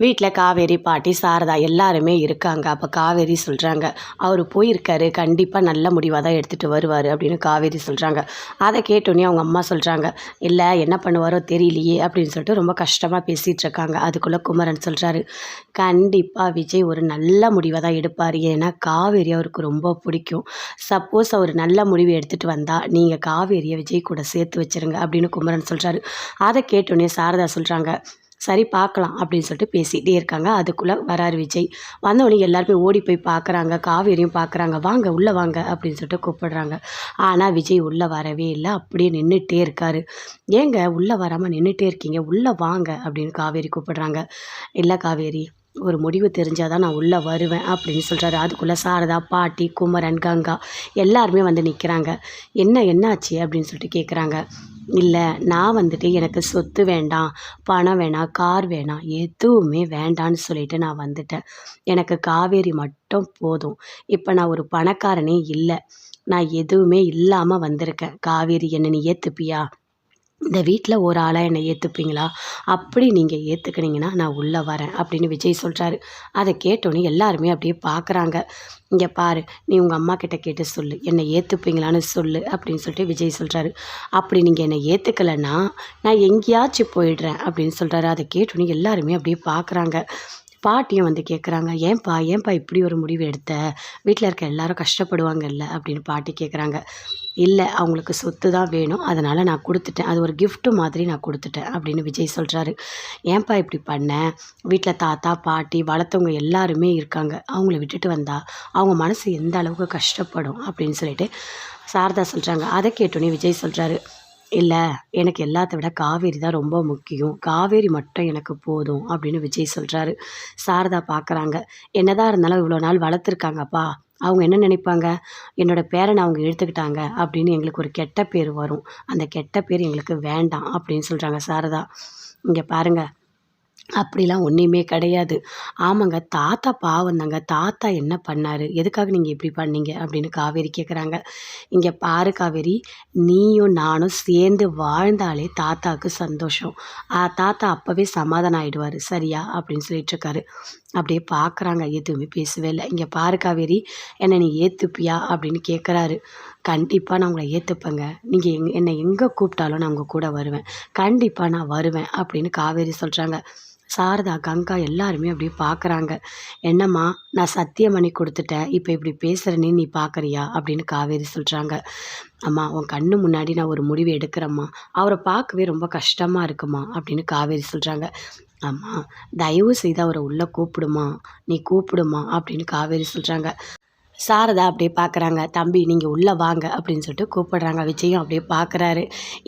வீட்டில் காவேரி பாட்டி சாரதா எல்லாருமே இருக்காங்க. அப்போ காவேரி சொல்கிறாங்க அவர் போயிருக்காரு கண்டிப்பாக நல்ல முடிவாக தான் எடுத்துகிட்டு வருவார் அப்படின்னு காவேரி சொல்கிறாங்க அதை கேட்டோன்னே அவங்க அம்மா சொல்கிறாங்க இல்லை என்ன பண்ணுவாரோ தெரியலையே அப்படின்னு சொல்லிட்டு ரொம்ப கஷ்டமாக பேசிகிட்டு இருக்காங்க. அதுக்குள்ளே குமரன் சொல்கிறாரு கண்டிப்பாக விஜய் ஒரு நல்ல முடிவை தான் எடுப்பார். ஏன்னா காவேரி அவருக்கு ரொம்ப பிடிக்கும். சப்போஸ் அவர் நல்ல முடிவு எடுத்துகிட்டு வந்தால் நீங்கள் காவேரியை விஜய் கூட சேர்த்து வச்சிருங்க அப்படின்னு குமரன் சொல்கிறாரு அதை கேட்டோன்னே சாரதா சொல்கிறாங்க சரி பார்க்கலாம் அப்படின்னு சொல்லிட்டு பேசிகிட்டே இருக்காங்க. அதுக்குள்ளே வரார் விஜய். வந்தவொடனே எல்லாருமே ஓடி போய் பார்க்குறாங்க காவேரியும் பார்க்குறாங்க வாங்க உள்ளே வாங்க அப்படின்னு சொல்லிட்டு கூப்பிடுறாங்க. ஆனால் விஜய் உள்ளே வரவே இல்லை. அப்படியே நின்றுட்டே இருக்காரு. ஏங்க உள்ளே வராமல் நின்றுட்டே இருக்கீங்க. உள்ளே வாங்க அப்படின்னு காவேரி கூப்பிடுறாங்க. இல்லை காவேரி. ஒரு முடிவு தெரிஞ்சால் தான் நான் உள்ளே வருவேன் அப்படின்னு சொல்கிறாரு அதுக்குள்ளே சாரதா பாட்டி குமரன் கங்கா எல்லாருமே வந்து நிற்கிறாங்க என்ன என்னாச்சு? அப்படின்னு சொல்லிட்டு கேட்குறாங்க இல்லை நான் வந்துட்டு எனக்கு சொத்து வேண்டாம் பணம் வேணாம் கார் வேணாம் எதுவுமே வேண்டான்னு சொல்லிட்டு நான் வந்துட்டேன். எனக்கு காவேரி மட்டும் போதும். இப்போ நான் ஒரு பணக்காரனே இல்லை. நான் எதுவுமே இல்லாமல் வந்திருக்கேன். காவேரி என்ன நீ ஏற்றுப்பியா இந்த வீட்டில் ஒரு ஆளாக என்னை ஏற்றுப்பீங்களா அப்படி நீங்கள் ஏற்றுக்கினீங்கன்னா நான் உள்ளே வரேன் அப்படின்னு விஜய் சொல்கிறாரு அதை கேட்டோன்னே எல்லாருமே அப்படியே பார்க்குறாங்க இங்கே பாரு நீ உங்கள் அம்மா கிட்ட கேட்டு சொல்லு. என்னை ஏற்றுப்பீங்களான்னு சொல்லு அப்படின்னு சொல்லிட்டு விஜய் சொல்கிறாரு அப்படி நீங்கள் என்னை ஏற்றுக்கலைன்னா நான் எங்கேயாச்சும் போயிடுறேன் அப்படின்னு சொல்கிறாரு அதை கேட்டோன்னே எல்லாருமே அப்படியே பார்க்குறாங்க பாட்டியும் வந்து கேட்குறாங்க ஏன்பா ஏன்பா இப்படி ஒரு முடிவு எடுத்த? வீட்டில் இருக்க எல்லாரும் கஷ்டப்படுவாங்கல்ல? அப்படின்னு பாட்டி கேட்குறாங்க இல்லை அவங்களுக்கு சொத்து தான் வேணும். அதனால் நான் கொடுத்துட்டேன். அது ஒரு கிஃப்ட்டு மாதிரி நான் கொடுத்துட்டேன் அப்படின்னு விஜய் சொல்கிறாரு ஏன்பா இப்படி பண்ண? வீட்டில் தாத்தா பாட்டி வளர்த்தவங்க எல்லாருமே இருக்காங்க. அவங்கள விட்டுட்டு வந்தால் அவங்க மனசு எந்த அளவுக்கு கஷ்டப்படும்? அப்படின்னு சொல்லிட்டு சாரதா சொல்கிறாங்க அதை கேட்டோன்னே விஜய் சொல்கிறாரு இல்லை எனக்கு எல்லாத்த விட காவேரி தான் ரொம்ப முக்கியம். காவேரி மட்டும் எனக்கு போதும் அப்படின்னு விஜய் சொல்கிறாரு சாரதா பார்க்குறாங்க என்னதான் இருந்தாலும் இவ்வளோ நாள் வளர்த்துருக்காங்கப்பா. அவங்க என்ன நினைப்பாங்க? என்னோட பேரனை அவங்க எடுத்துக்கிட்டாங்க அப்படின்னு எங்களுக்கு ஒரு கெட்ட பேர் வரும். அந்த கெட்ட பேர் எங்களுக்கு வேண்டாம் அப்படின்னு சொல்கிறாங்க சாரதா. இங்கே பாருங்கள் அப்படிலாம் ஒன்றுமே கிடையாது. ஆமாங்க தாத்தா பாவம் தாங்க. தாத்தா என்ன பண்ணார்? எதுக்காக நீங்கள் இப்படி பண்ணீங்க? அப்படின்னு காவேரி கேட்குறாங்க இங்கே பாரு காவேரி நீயும் நானும் சேர்ந்து வாழ்ந்தாலே தாத்தாவுக்கு சந்தோஷம். ஆ, தாத்தா அப்போவே சமாதானம் ஆகிடுவார் சரியா? அப்படின்னு சொல்லிட்டு இருக்காரு. அப்படியே பார்க்குறாங்க எதுவுமே பேசவே இல்லை. இங்கே பாரு காவேரி என்னை நீ ஏற்றுப்பியா அப்படின்னு கேட்குறாரு கண்டிப்பாக நான் உங்களை ஏற்றுப்பேங்க நீங்கள் எங் என்னை எங்கே கூப்பிட்டாலும் நான் உங்கள் கூட வருவேன். கண்டிப்பாக நான் வருவேன் அப்படின்னு காவேரி சொல்கிறாங்க சாரதா கங்கா எல்லாருமே அப்படியே பார்க்குறாங்க என்னம்மா நான் சத்தியம் பண்ணி கொடுத்துட்டேன். இப்போ இப்படி பேசுகிறேன்னு நீ பார்க்குறியா அப்படின்னு காவேரி சொல்கிறாங்க அம்மா உன் கண்ணு முன்னாடி நான் ஒரு முடிவு எடுக்கிறேம்மா. அவரை பார்க்கவே ரொம்ப கஷ்டமாக இருக்குமா? அப்படின்னு காவேரி சொல்கிறாங்க அம்மா தயவு செய்து அவரை உள்ளே கூப்பிடுமா? நீ கூப்பிடுமா? அப்படின்னு காவேரி சொல்கிறாங்க சாரதா அப்படியே பார்க்குறாங்க தம்பி நீங்கள் உள்ளே வாங்க அப்படின்னு சொல்லிட்டு கூப்பிடுறாங்க. விஜயும் அப்படியே பார்க்குறாரு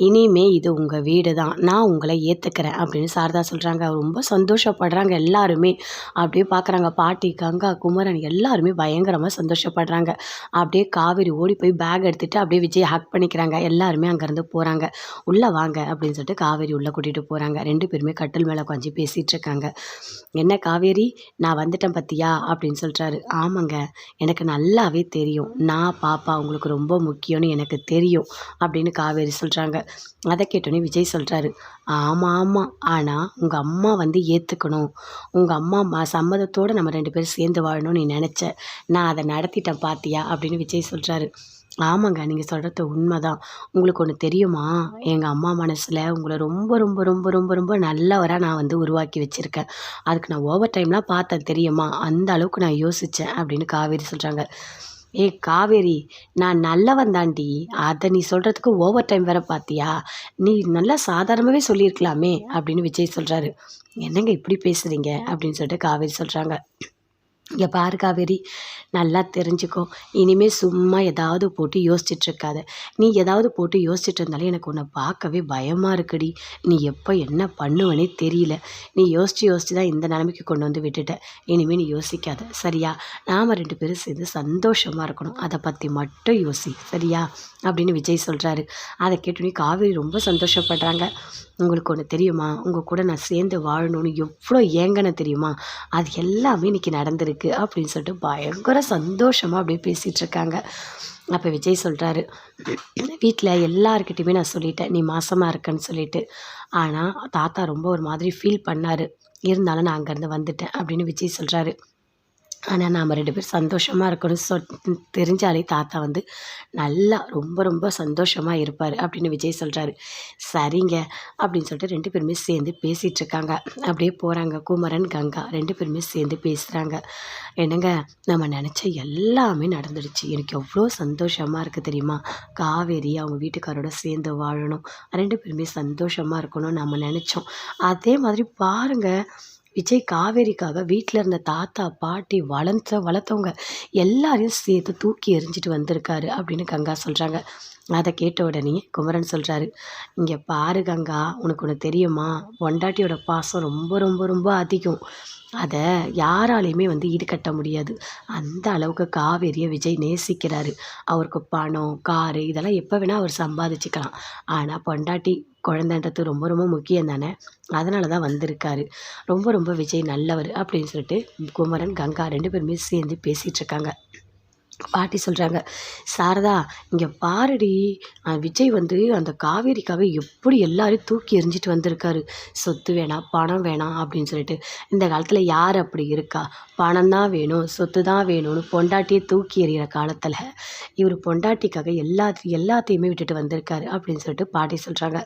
இனிமே இது உங்கள் வீடு தான் நான் உங்களை ஏற்றுக்கிறேன் அப்படின்னு சாரதா சொல்கிறாங்க ரொம்ப சந்தோஷப்படுறாங்க எல்லாருமே. அப்படியே பார்க்குறாங்க பாட்டி கங்கா குமரன் எல்லாருமே பயங்கரமாக சந்தோஷப்படுறாங்க. அப்படியே காவேரி ஓடி போய் பேக் எடுத்துகிட்டு அப்படியே விஜய் ஹக் பண்ணிக்கிறாங்க. எல்லாருமே அங்கேருந்து போகிறாங்க உள்ளே வாங்க அப்படின்னு சொல்லிட்டு காவேரி உள்ளே கூட்டிகிட்டு போகிறாங்க ரெண்டு பேருமே கட்டில் மேலே உட்காந்து பேசிகிட்டு இருக்காங்க. என்ன காவேரி? நான் வந்துட்டேன் பத்தியா? அப்படின்னு சொல்கிறாரு ஆமாங்க. எனக்கு நான் நல்லாவே தெரியும். நான் பாப்பா உங்களுக்கு ரொம்ப முக்கியம்னு எனக்கு தெரியும் அப்படின்னு காவேரி சொல்கிறாங்க அதை கேட்டோன்னே விஜய் சொல்கிறாரு ஆமாம் ஆமாம் ஆனால் உங்கள் அம்மா வந்து ஏற்றுக்கணும் உங்கள் அம்மா ம சம்மதத்தோடு நம்ம ரெண்டு பேரும் சேர்ந்து வாழணும்னு நீ நினச்ச. நான் அதை நடத்திட்டேன் பார்த்தியா அப்படின்னு விஜய் சொல்கிறாரு ஆமாங்க நீங்கள் சொல்கிறது உண்மைதான். உங்களுக்கு ஒன்று தெரியுமா? எங்கள் அம்மா மனசில் உங்களை ரொம்ப ரொம்ப ரொம்ப ரொம்ப ரொம்ப நல்லவராக நான் வந்து உருவாக்கி வச்சுருக்கேன். அதுக்கு நான் ஓவர் டைம்லாம் பார்த்தேன் தெரியுமா? அந்த அளவுக்கு நான் யோசித்தேன் அப்படின்னு காவேரி சொல்கிறாங்க ஏய் காவேரி நான் நல்லவன் தாண்டி அதை நீ சொல்கிறதுக்கு ஓவர் டைம் வேற பார்த்தியா நீ நல்லா சாதாரணமாகவே சொல்லியிருக்கலாமே அப்படின்னு விஜய் சொல்கிறாரு என்னங்க இப்படி பேசுகிறீங்க அப்படின்னு சொல்லிட்டு காவேரி சொல்கிறாங்க இங்கே பாரு காவேரி நல்லா தெரிஞ்சுக்கோ. இனிமேல் சும்மா ஏதாவது போட்டு யோசிச்சிட்டுருக்காத நீ ஏதாவது போட்டு யோசிச்சுட்டு இருந்தாலே எனக்கு உன்னை பார்க்கவே பயமாக இருக்குடி. நீ எப்போ என்ன பண்ணுவனே தெரியல. நீ யோசித்து யோசித்து தான் இந்த நிலைமைக்கு கொண்டு வந்து விட்டுட்ட. இனிமேல் நீ யோசிக்காத. சரியா? நாம் ரெண்டு பேரும் சேர்ந்து சந்தோஷமாக இருக்கணும். அதை பற்றி மட்டும் யோசி. சரியா? அப்படின்னு விஜய் சொல்கிறாரு அதை கேட்டோன்னே காவேரி ரொம்ப சந்தோஷப்படுறாங்க. உங்களுக்கு ஒன்று தெரியுமா? உங்கள் கூட நான் சேர்ந்து வாழணும்னு எவ்வளோ ஏங்கன தெரியுமா? அது எல்லாமே இன்றைக்கி நடந்திருக்கு. அப்படின்னு சொல்லிட்டு பயங்கர சந்தோஷமாக அப்படியே பேசிகிட்டு இருக்காங்க. அப்போ விஜய் சொல்கிறாரு வீட்டில் எல்லாருக்கிட்டையுமே நான் சொல்லிட்டேன் நீ மாசமாக இருக்கேன்னு சொல்லிட்டு. ஆனால் தாத்தா ரொம்ப ஒரு மாதிரி ஃபீல் பண்ணார். இருந்தாலும் நான் அங்கேருந்து வந்துட்டேன் அப்படின்னு விஜய் சொல்கிறாரு ஆனால் நாம் ரெண்டு பேரும் சந்தோஷமாக இருக்கணும் சொ தெரிஞ்சாலே தாத்தா வந்து நல்லா ரொம்ப ரொம்ப சந்தோஷமாக இருப்பார் அப்படின்னு விஜய் சொல்கிறாரு சரிங்க அப்படின்னு சொல்லிட்டு ரெண்டு பேருமே சேர்ந்து பேசிகிட்டு இருக்காங்க. அப்படியே போகிறாங்க குமரன் கங்கா ரெண்டு பேருமே சேர்ந்து பேசுகிறாங்க என்னங்க நம்ம நினச்ச எல்லாமே நடந்துடுச்சு. எனக்கு எவ்வளோ சந்தோஷமாக இருக்குது தெரியுமா? காவேரி அவங்க வீட்டுக்காரோட சேர்ந்து வாழணும். ரெண்டு பேருமே சந்தோஷமாக இருக்கணும் நம்ம நினச்சோம். அதே மாதிரி பாருங்கள் விஜய் காவேரிக்காக வீட்டில் இருந்த தாத்தா பாட்டி வளர்த்த வளர்த்தவங்க எல்லாரையும் சேர்த்து தூக்கி எறிஞ்சிட்டு வந்திருக்காரு அப்படின்னு கங்கா சொல்கிறாங்க அதை கேட்ட உடனே குமரன் சொல்கிறாரு இங்கே பாரு கங்கா உனக்கு ஒன்று தெரியுமா? பொண்டாட்டியோட பாசம் ரொம்ப ரொம்ப ரொம்ப அதிகம். அதை யாராலையுமே வந்து ஈடுகட்ட முடியாது. அந்த அளவுக்கு காவேரியை விஜய் நேசிக்கிறாரு. அவருக்கு பணம் காரு இதெல்லாம் எப்போ வேணால் அவர் சம்பாதிச்சுக்கலாம். ஆனால் பொண்டாட்டி குழந்தைன்றது ரொம்ப ரொம்ப முக்கியம் தானே? அதனால தான் வந்திருக்காரு. ரொம்ப ரொம்ப விஜய் நல்லவர் அப்படின்னு சொல்லிட்டு குமரன் கங்கா ரெண்டு பேருமே சேர்ந்து பேசிகிட்டு இருக்காங்க. பாட்டி சொல்கிறாங்க சாரதா இங்கே பாருடி. விஜய் வந்து அந்த காவேரிக்காக எப்படி எல்லாரையும் தூக்கி எறிஞ்சிட்டு வந்திருக்காரு. சொத்து வேணாம் பணம் வேணாம் அப்படின்னு சொல்லிட்டு. இந்த காலத்தில் யார் அப்படி இருக்கா? பணம் தான் வேணும் சொத்து தான் வேணும்னு பொண்டாட்டியை தூக்கி எறிகிற காலத்தில் இவர் பொண்டாட்டிக்காக எல்லாத்தையும் எல்லாத்தையுமே விட்டுட்டு வந்திருக்காரு அப்படின்னு சொல்லிட்டு பாட்டி சொல்கிறாங்க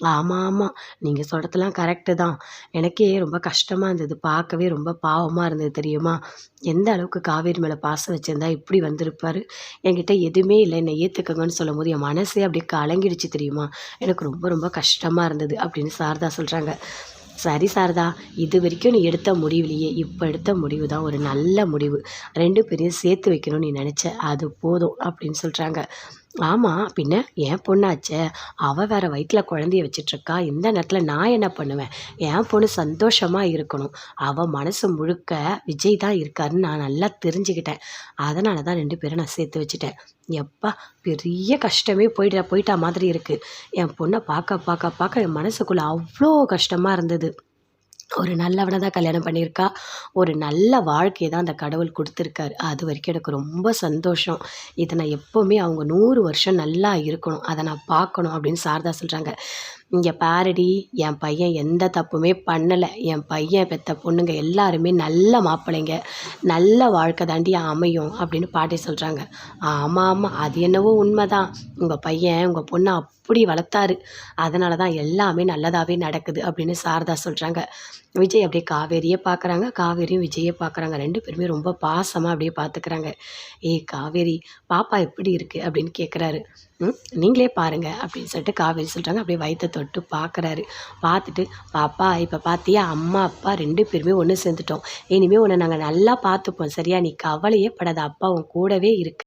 ஆமாம். ஆமாம் நீங்கள் சொல்கிறதெல்லாம் கரெக்டு தான். எனக்கே ரொம்ப கஷ்டமாக இருந்தது. பார்க்கவே ரொம்ப பாவமாக இருந்தது தெரியுமா? எந்த அளவுக்கு காவேரி மேலே பாசம் வச்சுருந்தா இப்படி வந்திருப்பார்? என்கிட்ட எதுவுமே இல்லை. என்னை ஏற்றுக்கங்கன்னு சொல்லும் போது என் மனசே அப்படியே கலங்கிடுச்சு தெரியுமா? எனக்கு ரொம்ப ரொம்ப கஷ்டமாக இருந்தது அப்படின்னு சாரதா சொல்கிறாங்க சரி சாரதா இது வரைக்கும் நீ எடுத்த முடிவுலையே இப்போ எடுத்த முடிவு தான் ஒரு நல்ல முடிவு. ரெண்டு பேரையும் சேர்த்து வைக்கணும்னு நீ நினச்ச அது போதும் அப்படின்னு சொல்கிறாங்க ஆமாம் பின்ன என் பொண்ணாச்சே அவள் வேற வயிற்றில் குழந்தைய வச்சிட்ருக்கா இந்த நேரத்தில் நான் என்ன பண்ணுவேன்? என் பொண்ணு சந்தோஷமாக இருக்கணும். அவள் மனசு முழுக்க விஜய் தான் இருக்காருன்னு நான் நல்லா தெரிஞ்சுக்கிட்டேன். அதனால தான் ரெண்டு பேரும் நான் சேர்த்து வச்சுட்டேன். எப்பா பெரிய கஷ்டமே போயிட்ட போயிட்டா மாதிரி இருக்குது என் பொண்ணை பார்க்க பார்க்க பார்க்க என் மனசுக்குள்ளே அவ்வளோ கஷ்டமாக இருந்தது. ஒரு நல்லவனை தான் கல்யாணம் பண்ணியிருக்கா. ஒரு நல்ல வாழ்க்கையை தான் அந்த கடவுள் கொடுத்துருக்காரு. அது வரைக்கும் எனக்கு ரொம்ப சந்தோஷம். இதை நான் எப்போவுமே அவங்க நூறு வருஷம் நல்லா இருக்கணும். அதை நான் பார்க்கணும் அப்படின்னு சாரதா சொல்கிறாங்க இங்கே பாருடி என் பையன் எந்த தப்புமே பண்ணலை. என் பையன் பெற்ற பொண்ணுங்க எல்லாருமே நல்ல மாப்பிள்ளைங்க. நல்ல வாழ்க்கை தாண்டி அமையும் அப்படின்னு பாட்டி சொல்கிறாங்க ஆமாம் ஆமாம் அது என்னவோ உண்மைதான். உங்கள் பையன் உங்கள் பொண்ணை அப்படி வளர்த்தாரு. அதனால தான் எல்லாமே நல்லதாகவே நடக்குது அப்படின்னு சாரதா சொல்கிறாங்க விஜய் அப்படியே காவேரியை பார்க்குறாங்க காவேரியும் விஜயை பார்க்குறாங்க ரெண்டு பேருமே ரொம்ப பாசமாக அப்படியே பார்த்துக்கிறாங்க ஏய் காவேரி பாப்பா எப்படி இருக்குது அப்படின்னு கேட்குறாரு நீங்களே பாருங்கள் அப்படின்னு சொல்லிட்டு காவேரி சொல்கிறாங்க அப்படியே வயிற்று சொல்லிட்டு பார்க்குறாரு பார்த்துட்டு பாப்பா இப்போ பார்த்தியா அம்மா அப்பா ரெண்டு பேருமே ஒன்று சேர்ந்துட்டோம். இனிமேல் உன்னை நாங்கள் நல்லா பார்த்துப்போம். சரியா? நீ கவலையே படாத. அப்பா உன் கூடவே இருக்கு.